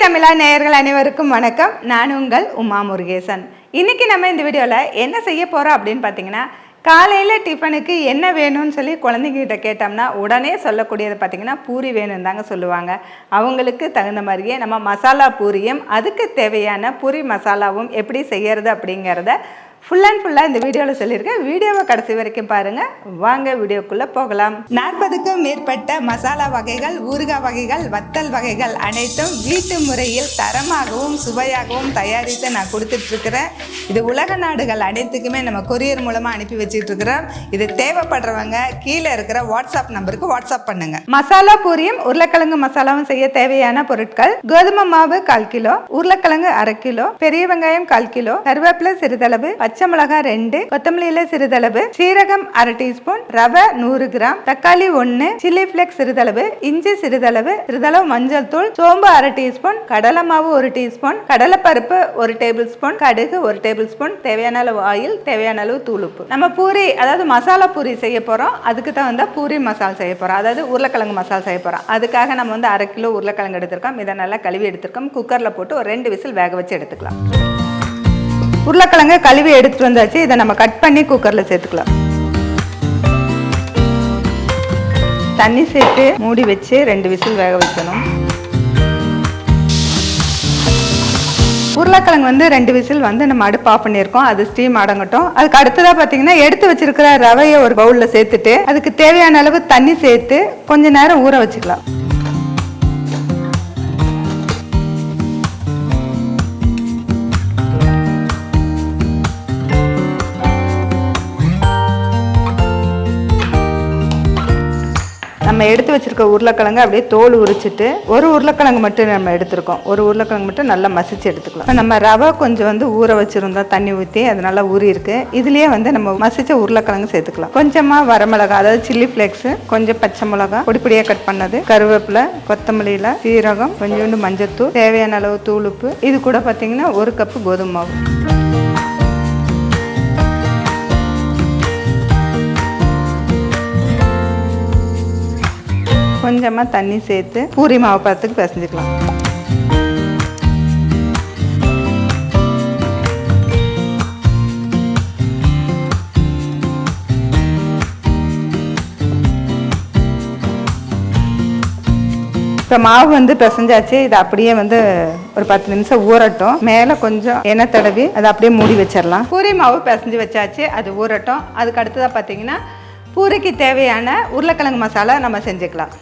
தமிழா நேயர்கள் அனைவருக்கும் வணக்கம். நான் உங்கள் உமா முருகேசன். இன்னைக்கு நம்ம இந்த வீடியோவில் என்ன செய்ய போகிறோம் அப்படின்னு பார்த்தீங்கன்னா காலையில் டிஃபனுக்கு என்ன வேணும்னு சொல்லி குழந்தைங்கிட்ட கேட்டோம்னா உடனே சொல்லக்கூடியது பார்த்தீங்கன்னா பூரி வேணும்னு தாங்க சொல்லுவாங்க. அவங்களுக்கு தகுந்த மாதிரியே நம்ம மசாலா பூரியும் அதுக்கு தேவையான பூரி மசாலாவும் எப்படி செய்யறது அப்படிங்கிறத ஃபுல் அண்ட் ஃபுல்லாக இந்த வீடியோவில் சொல்லியிருக்கேன். வீடியோவை கடைசி வரைக்கும் பாருங்கள் வாங்க வீடியோக்குள்ளே போகலாம். நாற்பதுக்கும் மேற்பட்ட மசாலா வகைகள் ஊறுகாய் வகைகள் வத்தல் வகைகள் அனைத்தும் வீட்டு முறையில் தரமாகவும் சுவையாகவும் தயாரித்து நான் கொடுத்துட்ருக்கிறேன். இது உலக நாடுகள் அனைத்துக்குமே நம்ம கொரியர் மூலமாக அனுப்பி வச்சிட்ருக்கிறோம். இது தேவைப்படுறவங்க கீழே இருக்கிற வாட்ஸ்அப் நம்பருக்கு வாட்ஸ்அப் பண்ணுங்கள் மசாலா பூரியும் உருளைக்கிழங்கு மசாலாவும் செய்ய தேவையான பொருட்கள் கோதுமை மாவு கால் கிலோ உருளைக்கிழங்கு அரை கிலோ பெரிய வெங்காயம் கால் கிலோ கருவேப்பிலை சிறிதளவு பச்சை மிளகாய் ரெண்டு கொத்தமல்லியில சிறிதளவு சீரகம் அரை டீஸ்பூன் ரவை நூறு கிராம் தக்காளி ஒன்று சில்லி ஃபிளேக்ஸ் சிறிதளவு இஞ்சி சிறிதளவு சிறிதளவு மஞ்சள் தூள் சோம்பு அரை டீஸ்பூன் கடலை மாவு ஒரு டீஸ்பூன் கடலைப்பருப்பு ஒரு டேபிள் ஸ்பூன் கடுகு ஒரு டேபிள் ஸ்பூன் தேவையான அளவு ஆயில் தேவையான அளவு தூள் உப்பு. நம்ம பூரி அதாவது மசாலா பூரி செய்ய போகிறோம் அதுக்கு தகுந்த பூரி மசால் செய்ய போகிறோம் அதாவது உருளைக்கிழங்கு மசால் செய்ய போகிறோம் அதுக்காக நம்ம வந்து அரை கிலோ உருளைக்கிழங்கு எடுத்திருக்கோம் இதை நல்லா கழுவி எடுத்திருக்கோம். குக்கரில் போட்டு ஒரு ரெண்டு விசில் வேக வச்சு எடுத்துக்கலாம். உருளைக்கிழங்கு கழுவி எடுத்துட்டு வந்தாச்சு. இதை நம்ம கட் பண்ணி குக்கரில் சேர்த்துக்கலாம். தண்ணி சேர்த்து மூடி வச்சு ரெண்டு விசில் வேக வைக்கணும். உருளைக்கிழங்கு வந்து ரெண்டு விசில் வந்து நம்ம அடுப்பு ஆஃப் பண்ணியிருக்கோம். அது ஸ்டீம் அடங்கட்டும். அதுக்கு அடுத்ததாக பார்த்தீங்கன்னா எடுத்து வச்சிருக்கிற ரவையை ஒரு பவுலில் சேர்த்துட்டு அதுக்கு தேவையான அளவு தண்ணி சேர்த்து கொஞ்ச நேரம் ஊற வச்சுக்கலாம். நம்ம எடுத்து வச்சுருக்க உருளைக்கிழங்கு அப்படியே தோல் உரிச்சிட்டு ஒரு உருளைக்கிழங்கு மட்டும் நம்ம எடுத்துருக்கோம். ஒரு உருளைக்கிழங்கு மட்டும் நல்லா மசிச்சு எடுத்துக்கலாம். நம்ம ரவை கொஞ்சம் வந்து ஊற வச்சுருந்தோம் தண்ணி ஊற்றி அது நல்லா ஊறி இருக்கு வந்து நம்ம மசிச்ச உருளைக்கிழங்கு சேர்த்துக்கலாம். கொஞ்சமாக வரமிளகா அதாவது சில்லி ஃப்ளேக்ஸு கொஞ்சம் பச்சை மிளகா பொடி கட் பண்ணது கருவேப்பிலை கொத்தமல்லியில் சீரகம் கொஞ்சோண்டு மஞ்சத்தூள் தேவையான அளவு தூளுப்பு. இது கூட பார்த்தீங்கன்னா ஒரு கப்பு கோதுமை மாவு. கொஞ்சமாக தண்ணி சேர்த்து பூரி மாவு பதத்துக்கு பிசைஞ்சிக்கலாம். இப்போ மாவு வந்து பிசைஞ்சாச்சு இது அப்படியே வந்து ஒரு பத்து நிமிஷம் ஊறட்டும். மேலே கொஞ்சம் எண்ணெய் தடவி அதை அப்படியே மூடி வச்சிடலாம். பூரி மாவு பிசைஞ்சு வச்சாச்சு அது ஊறட்டும். அதுக்கு அடுத்ததாக பார்த்தீங்கன்னா பூரிக்கு தேவையான உருளைக்கிழங்கு மசாலா நம்ம செஞ்சுக்கலாம்.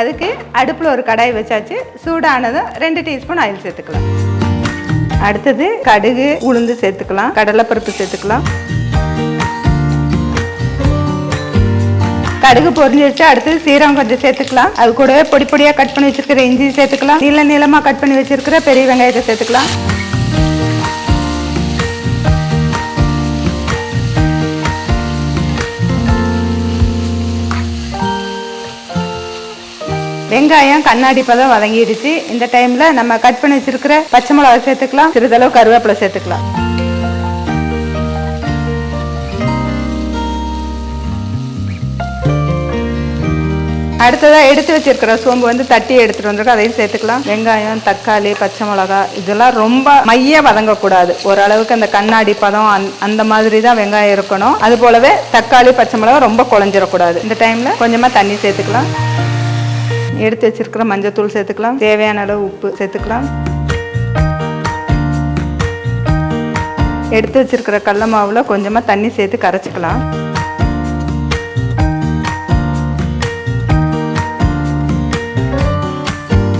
அதுக்கு அடுப்பில் ஒரு கடாய் வச்சாச்சு. சூடானதும் ரெண்டு டீஸ்பூன் ஆயில் சேர்த்துக்கலாம். அடுத்தது கடுகு உளுந்து சேர்த்துக்கலாம். கடலைப்பருப்பு சேர்த்துக்கலாம். கடுகு பொரிஞ்சிருச்சு. அடுத்து சீரகம் கொஞ்சம் சேர்த்துக்கலாம். அது கூடவே பொடி பொடியாக கட் பண்ணி வச்சிருக்கிற இஞ்சி சேர்த்துக்கலாம். நீள நீளமாக கட் பண்ணி வச்சிருக்கிற பெரிய வெங்காயத்தை சேர்த்துக்கலாம். வெங்காயம் கண்ணாடி பதம் வதங்கிடுச்சு. இந்த டைம்ல நம்ம கட் பண்ணி வச்சிருக்கிற பச்சை மிளகா சேர்த்துக்கலாம். சிறிதளவு கருவேப்பிலை சேர்த்துக்கலாம். அடுத்ததா எடுத்து வச்சிருக்கிற சோம்பு வந்து தட்டி எடுத்துட்டு வந்திருக்கோம். அதையும் சேர்த்துக்கலாம். வெங்காயம் தக்காளி பச்சை மிளகா இதெல்லாம் ரொம்ப மைய வதங்கக்கூடாது. ஓரளவுக்கு அந்த கண்ணாடி பதம் அந்த- அந்த மாதிரி தான் வெங்காயம் இருக்கணும். அது போலவே தக்காளி பச்சை மிளகா ரொம்ப குழஞ்சிடக்கூடாது இந்த டைம்ல கொஞ்சமா தண்ணி சேர்த்துக்கலாம். எடுத்து வச்சிருக்கிற மஞ்சத்தூள் சேர்த்துக்கலாம். தேவையான அளவு உப்பு சேர்த்துக்கலாம். எடுத்து வச்சிருக்கிற கடல மாவில் கொஞ்சமாக தண்ணி சேர்த்து கரைச்சிக்கலாம்.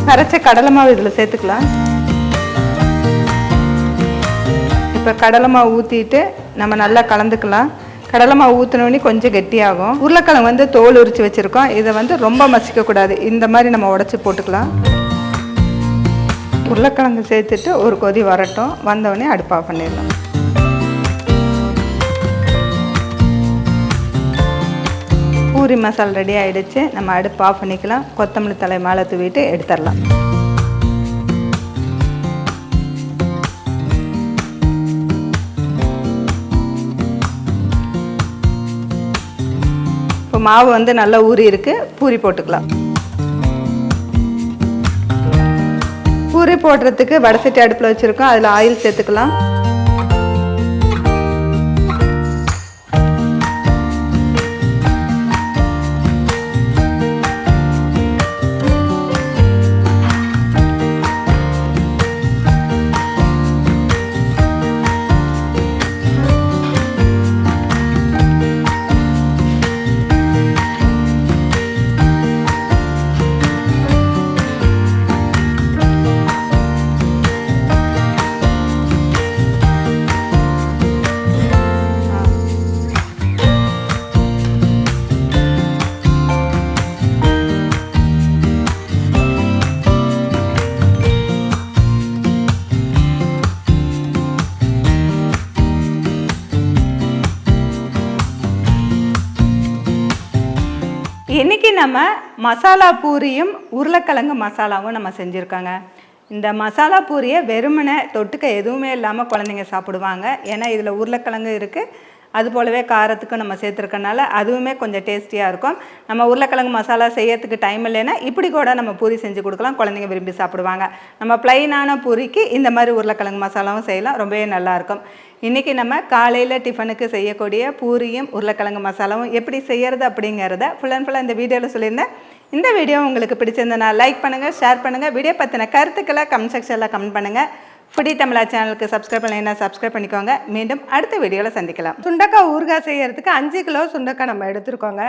கரைச்ச கடலை மாவு இதில் சேர்த்துக்கலாம். இப்போ கடலை மாவு ஊற்றிட்டு நம்ம நல்லா கலந்துக்கலாம். கடலை மாவு ஊற்றினோடனே கொஞ்சம் கெட்டியாகும். உருளைக்கிழங்கு வந்து தோல் உரித்து வச்சுருக்கோம். இதை வந்து ரொம்ப மசிக்கக்கூடாது. இந்த மாதிரி நம்ம உடச்சி போட்டுக்கலாம். உருளைக்கிழங்கு சேர்த்துட்டு ஒரு கொதி வரட்டும். வந்தவொடனே அடுப்பு ஆஃப் பண்ணிடலாம். பூரி மசாலா ரெடி ஆகிடுச்சு நம்ம அடுப்பு ஆஃப் பண்ணிக்கலாம். கொத்தமல்லி தலை மேலே தூவிட்டு எடுத்துடலாம். மாவு வந்து நல்லா ஊறி இருக்கு. பூரி போட்டுக்கலாம். பூரி போடுறதுக்கு வடசட்டி அடுப்பில் வச்சுருக்கோம். அதில் ஆயில் சேர்த்துக்கலாம். இன்றைக்கி நம்ம மசாலா பூரியும் உருளைக்கிழங்கு மசாலாவும் நம்ம செஞ்சுருக்கோங்க. இந்த மசாலா பூரியை வெறுமனை தொட்டுக்க எதுவுமே இல்லாமல் குழந்தைங்க சாப்பிடுவாங்க. ஏன்னா இதில் உருளைக்கிழங்கு இருக்குது அது போலவே காரத்துக்கும் நம்ம சேர்த்துருக்கனால அதுவுமே கொஞ்சம் டேஸ்டியாக இருக்கும். நம்ம உருளைக்கிழங்கு மசாலா செய்யறதுக்கு டைம் இல்லைன்னா இப்படி கூட நம்ம பூரி செஞ்சு கொடுக்கலாம். குழந்தைங்க விரும்பி சாப்பிடுவாங்க. நம்ம ப்ளைனான பூரிக்கு இந்த மாதிரி உருளைக்கிழங்கு மசாலாவும் செய்யலாம். ரொம்பவே நல்லாயிருக்கும் இன்றைக்கி நம்ம காலையில் டிஃபனுக்கு செய்யக்கூடிய பூரியும் உருளைக்கிழங்கு மசாலாவும் எப்படி செய்யறது அப்படிங்கிறத ஃபுல் அண்ட் ஃபுல்லாக இந்த வீடியோவில் சொல்லியிருந்தேன். இந்த வீடியோ உங்களுக்கு பிடிச்சிருந்தனா லைக் பண்ணுங்கள் ஷேர் பண்ணுங்கள் வீடியோ பற்றின கருத்துக்களை கமெண்ட் செக்ஷனில் கமெண்ட் பண்ணுங்கள் புடி தமிழா சேனலுக்கு சப்ஸ்கிரைப் பண்ணலைன்னா சப்ஸ்கிரைப் பண்ணிக்கோங்க. மீண்டும் அடுத்த வீடியோவில் சந்திக்கலாம். சுண்டக்காய் ஊறுகாய் செய்யறதுக்கு அஞ்சு கிலோ சுண்டக்காய் நம்ம எடுத்துருக்கோங்க.